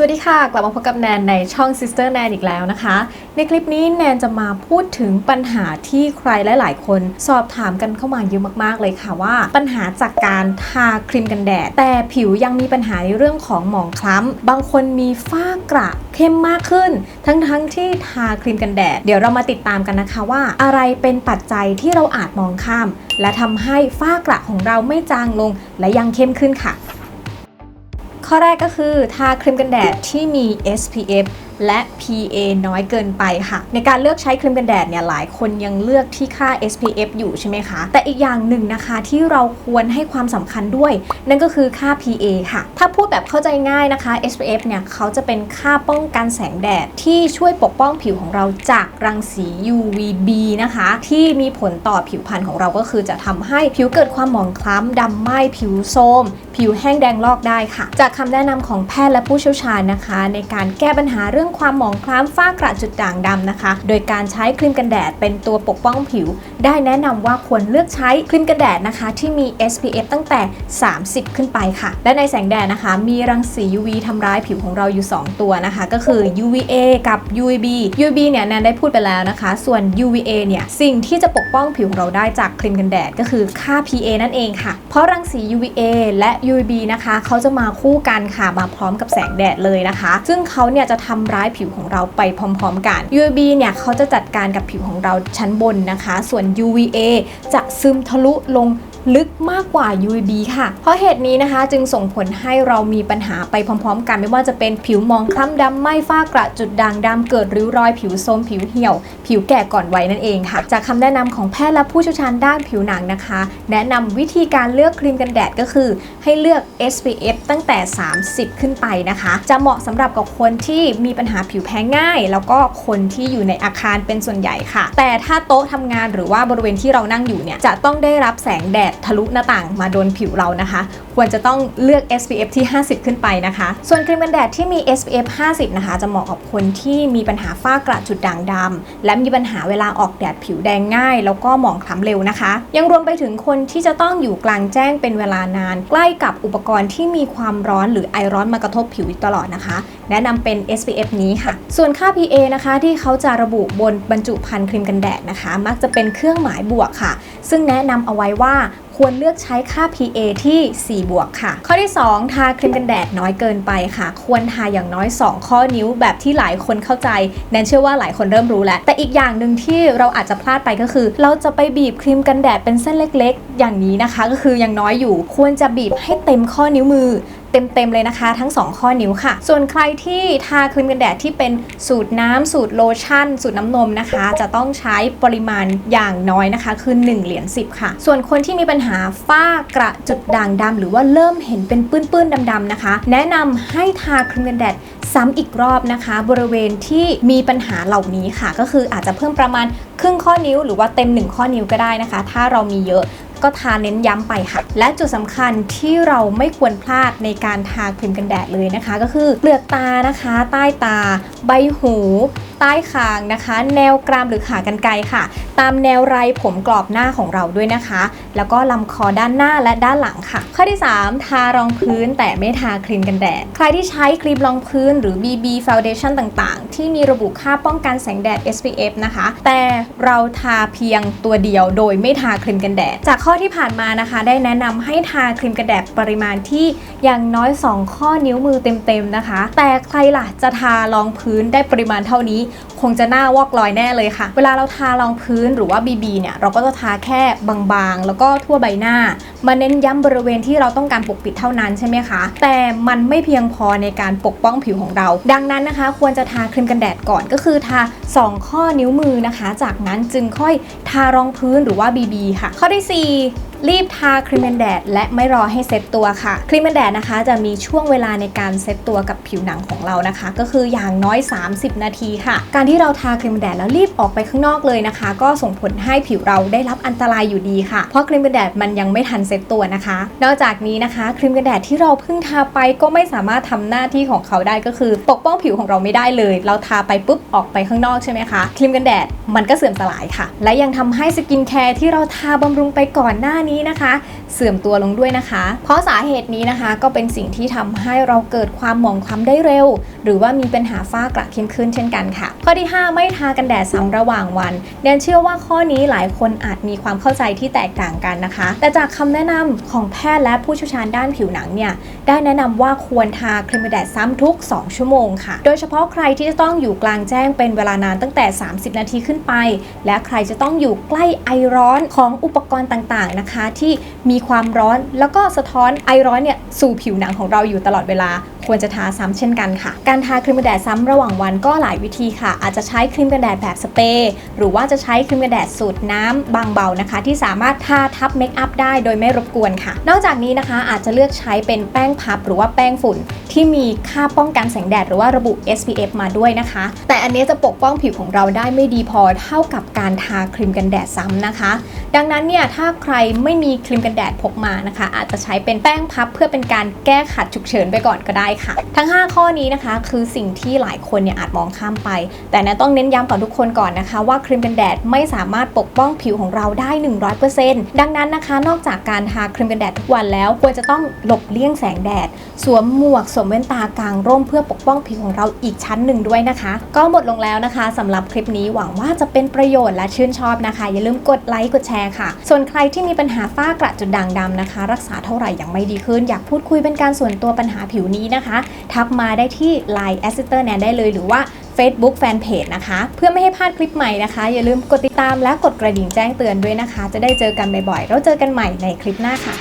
สวัสดีค่ะ กลับมาพบกับแนนในช่อง Sister แนนอีกแล้วนะคะ ในคลิปนี้แนนจะมาพูดถึงปัญหาที่ใครหลาย ๆ คนสอบถามกันเข้ามาเยอะมากๆเลยค่ะว่า ปัญหาจากการทาครีมกันแดด แต่ผิวยังมีปัญหาในเรื่องของหมองคล้ำ บางคนมีฝ้ากระเข้มมากขึ้น ทั้งๆที่ทาครีมกันแดด เดี๋ยวเรามาติดตามกันนะคะว่า อะไรเป็นปัจจัยที่เราอาจมองข้าม และทำให้ฝ้ากระของเราไม่จางลง และยังเข้มขึ้นค่ะ ข้อแรกก็คือทาครีมกันแดดที่มี SPF และ PA น้อยเกินไปค่ะ ในการเลือกใช้ครีมกันแดดเนี่ยหลายคนยังเลือกที่ค่า SPF อยู่ใช่ไหมคะ แต่อีกอย่างหนึ่งนะคะที่เราควรให้ความสำคัญด้วย นั่นก็คือค่า PA ค่ะ ถ้าพูดแบบเข้าใจง่ายนะคะ SPF เนี่ยเขาจะเป็นค่าป้องกันแสงแดด ที่ช่วยปกป้องผิวของเราจากรังสี UVB นะคะ ที่มีผลต่อผิวพรรณของเราก็คือจะทำให้ผิวเกิดความหมองคล้ำดำไหม้ผิวโทมผิวแห้งแดงลอกได้ค่ะ จากคำแนะนำของแพทย์และผู้เชี่ยวชาญนะคะ ในการแก้ปัญหาเรื่องความหมองคล้ำฝ้ากระจุดด่างดำนะคะ โดยการใช้ครีมกันแดดเป็นตัวปกป้องผิว ได้แนะนำว่าควรเลือกใช้ครีมกันแดดนะคะ ที่มี SPF ตั้งแต่ 30 ขึ้นไปค่ะ และในแสงแดดนะคะ มีรังสี UV ทำร้ายผิวของเราอยู่ 2 ตัวนะคะ ก็คือ UVA กับ UVB UVB เนี่ยแนนได้พูดไปแล้วนะคะ ส่วน UVA เนี่ยสิ่งที่จะปกป้องผิวของเราได้จากครีมกันแดดก็คือค่า PA นั่นเองค่ะ เพราะรังสี UVA และ UVB นะคะเขาจะมาคู่กันค่ะมาพร้อมกับแสงแดดเลยนะคะ ซึ่งเขาเนี่ยจะทำร้ายผิวของเราไปพร้อมๆกัน UVB เนี่ยเขาจะจัดการกับผิวของเราชั้นบนนะคะ ส่วน UVA จะซึมทะลุลง ลึกมากกว่า UVB ค่ะ เพราะเหตุนี้นะคะจึงส่งผลให้เรามีปัญหาไปพร้อมๆ กันไม่ว่าจะเป็นผิวมองคล้ำดำไหม้ฝ้ากระจุดด่างดำเกิดริ้วรอยผิวโทรมผิวเหี่ยว ผิวแก่ก่อนวัยนั่นเองค่ะ จากคำแนะนำของแพทย์และผู้เชี่ยวชาญด้านผิวหนังนะคะ แนะนำวิธีการเลือกครีมกันแดดก็คือ ให้เลือก SPF ตั้งแต่ 30 ขึ้นไปนะคะ จะเหมาะสำหรับกับคนที่มีปัญหาผิวแพ้ง่าย แล้วก็คนที่อยู่ในอาคารเป็นส่วนใหญ่ค่ะ แต่ถ้าโต๊ะทำงานหรือว่าบริเวณที่เรานั่งอยู่เนี่ยจะต้องได้รับแสงแดดทะลุหน้าต่างมาโดนผิวเรานะคะ ควรจะต้องเลือก SPF ที่ 50 ขึ้นไปนะคะ ส่วนครีมกันแดดที่มี SPF 50 นะคะ จะเหมาะกับคนที่มีปัญหาฝ้ากระจุดด่างดำและมีปัญหาเวลาออกแดดผิวแดงง่าย แล้วก็หมองคล้ำเร็วนะคะ ยังรวมไปถึงคนที่จะต้องอยู่กลางแจ้งเป็นเวลานาน ใกล้กับอุปกรณ์ที่มีความร้อนหรือไอร้อนมากระทบผิวตลอดนะคะ แนะนำเป็น SPF นี้ค่ะ ส่วนค่า PA นะคะที่เขาจะระบุบนบรรจุภัณฑ์ครีมกันแดดนะคะ มักจะเป็นเครื่องหมายบวกค่ะ ซึ่งแนะนำเอาไว้ว่า ควรเลือกใช้ค่า PA ที่ 4 บวกค่ะ ข้อที่ 2 ทาครีมกันแดดน้อยเกินไปค่ะ ควรทาอย่างน้อย 2 ข้อนิ้วแบบที่หลายคนเข้าใจ แนนเชื่อว่าหลายคนเริ่มรู้แล้ว แต่อีกอย่างหนึ่งที่เราอาจจะพลาดไปก็คือ เราจะไปบีบครีมกันแดดเป็นเส้นเล็กๆ อย่างนี้นะคะ ก็คือยังน้อยอยู่ ควรจะบีบให้เต็มข้อนิ้วมือ เต็มๆเลยนะคะ ทั้ง 2 ข้อนิ้วค่ะ ส่วนใครที่ทาครีมกันแดดที่เป็นสูตรน้ำสูตรโลชั่น สูตรน้ำนมนะคะ จะต้องใช้ปริมาณอย่างน้อยนะคะ คือ 1 เหรียญ10 ค่ะ ส่วนคนที่มีปัญหาฝ้ากระจุดด่างดำหรือว่าเริ่มเห็นเป็นปื้นๆดำๆนะคะ แนะนำให้ทาครีมกันแดดซ้ำอีกรอบนะคะ บริเวณที่มีปัญหาเหล่านี้ค่ะ ก็คืออาจจะเพิ่มประมาณครึ่งข้อนิ้วหรือว่าเต็ม 1 ข้อนิ้วก็ได้นะคะ ถ้าเรามีเยอะ ก็ทาเน้นย้ำไปค่ะ และจุดสำคัญที่เราไม่ควรพลาดในการทาครีมกันแดดเลยนะคะ ก็คือเปลือกตานะคะ ใต้ตา ใบหูใต้คางนะคะ แนวกรามหรือขากรรไกรค่ะ ตามแนวไรผมกรอบหน้าของเราด้วยนะคะ แล้วก็ลำคอด้านหน้าและด้านหลังค่ะ ข้อที่ 3 ทารองพื้นแต่ไม่ทาครีมกันแดด ใครที่ใช้ครีมรองพื้นหรือ BB Foundation ต่างๆ ที่มีระบุค่าป้องกันแสงแดด SPF นะคะ แต่เราทาเพียงตัวเดียวโดยไม่ทาครีมกันแดด จากข้อที่ผ่านมานะคะ ได้แนะนำให้ทาครีมกันแดดปริมาณที่อย่างน้อย 2 ข้อนิ้วมือเต็มๆนะคะ แต่ใครล่ะจะทารองพื้นได้ปริมาณเท่านี้คงจะหน้าวอกลอยแน่เลยค่ะ เวลาเราทารองพื้นหรือว่า BB เนี่ยเราก็จะทาแค่บางๆ แล้วก็ทั่วใบหน้า มาเน้นย้ำบริเวณที่เราต้องการปกปิดเท่านั้นใช่ไหมคะ แต่มันไม่เพียงพอในการปกป้องผิวของเรา ดังนั้นนะคะ ควรจะทาครีมกันแดดก่อนก็คือทา 2 ข้อนิ้วมือนะคะ จากนั้นจึงค่อยทารองพื้นหรือว่า BB ค่ะ ข้อที่ 4 รีบทาครีมกันแดดและไม่รอให้เซ็ตตัวค่ะ ครีมกันแดดนะคะ จะมีช่วงเวลาในการเซ็ตตัวกับผิวหนังของเรานะคะ ก็คืออย่างน้อย 30 นาทีค่ะ การที่เราทาครีมกันแดดแล้วรีบออกไปข้างนอกเลยนะคะ ก็ส่งผลให้ผิวเราได้รับอันตรายอยู่ดีค่ะ เพราะครีมกันแดดมันยังไม่ทันเซ็ตตัวนะคะ นอกจากนี้นะคะครีมกันแดดที่เราเพิ่งทาไปก็ไม่สามารถทำหน้าที่ของเขาได้ก็คือปกป้องผิวของเราไม่ได้เลย เราทาไปปุ๊บออกไปข้างนอกใช่ไหมคะครีมกันแดดมันก็เสื่อมสลายค่ะ และยังทำให้สกินแคร์ที่เราทาบำรุงไปก่อนหน้านี้นะคะ เสื่อมตัวลงด้วยนะคะ เพราะสาเหตุนี้นะคะก็เป็นสิ่งที่ทำให้เราเกิดความหมองคล้ำได้เร็ว หรือว่ามีปัญหาฝ้ากระเข้มขึ้นเช่นกันค่ะ ข้อที่ 5 ไม่ทากันแดดซ้ำระหว่างวันแนนเชื่อว่าข้อนี้หลายคนอาจมีความเข้าใจที่แตกต่างกันนะคะ แต่จากคำแนะนำของแพทย์และผู้เชี่ยวชาญด้านผิวหนังเนี่ยได้แนะนำว่าควรทาครีมกันแดดซ้ำทุก 2 ชั่วโมงค่ะ โดยเฉพาะใครที่จะต้องอยู่กลางแจ้งเป็นเวลานานตั้งแต่ 30 นาทีขึ้นไป และใครจะต้องอยู่ใกล้ไอร้อนของอุปกรณ์ต่างๆนะคะที่มีความร้อนแล้วก็สะท้อนไอร้อนเนี่ยสู่ผิวหนังของเราอยู่ตลอดเวลา ควรจะทาซ้ำเช่นกันค่ะ การทาครีมกันแดดซ้ำระหว่างวันก็หลายวิธีค่ะ อาจจะใช้ครีมกันแดดแบบสเปรย์หรือว่าจะใช้ครีมกันแดดสูตรน้ำบางเบานะคะ ที่สามารถทาทับเมคอัพได้โดยไม่รบกวนค่ะ นอกจากนี้นะคะอาจจะเลือกใช้เป็นแป้งพับหรือว่าแป้งฝุ่น ที่มีค่าป้องกันแสงแดดหรือว่าระบุ SPF มาด้วยนะคะ แต่อันนี้จะปกป้องผิวของเราได้ไม่ดีพอเท่ากับการทาครีมกันแดดซ้ำนะคะ ดังนั้นเนี่ยถ้าใครไไม่มีครีมกันแดดพกมานะคะ อาจจะใช้เป็นแป้งพับเพื่อเป็นการแก้ขัดฉุกเฉินไปก่อนก็ได้ค่ะ ทั้ง 5 ข้อนี้นะคะ คือสิ่งที่หลายคนเนี่ยอาจมองข้ามไป แต่นะต้องเน้นย้ำกับทุกคนก่อนนะคะ ว่าครีมกันแดดไม่สามารถปกป้องผิวของเราได้ 100%ดังนั้นนะคะ นอกจากการทาครีมกันแดดทุกวันแล้วควรจะต้องหลบเลี่ยงแสงแดด สวมหมวกสวมแว่นตากลางร่มเพื่อปกป้องผิวของเราอีกชั้นหนึ่งด้วยนะคะ ก็หมดลงแล้วนะคะสำหรับคลิปนี้หวังว่าจะเป็นประโยชน์และชื่นชอบนะคะ อย่าลืมกดไลค์กดแชร์ค่ะ ส่วนใครที่มีปัญหาาฝ้ากระจุดด่างดำนะคะ รักษาเท่าไหร่ยังไม่ดีขึ้น อยากพูดคุยเป็นการส่วนตัวปัญหาผิวนี้นะคะ ทักมาได้ที่ Line a s s i t e r แนนได้เลยหรือว่า Facebook Fanpage นะคะ เพื่อไม่ให้พลาดคลิปใหม่นะคะ อย่าลืมกดติดตามและกดกระดิ่งแจ้งเตือนด้วยนะคะ จะได้เจอกันบ่อยๆเราเจอกันใหม่ในคลิปหน้าค่ะ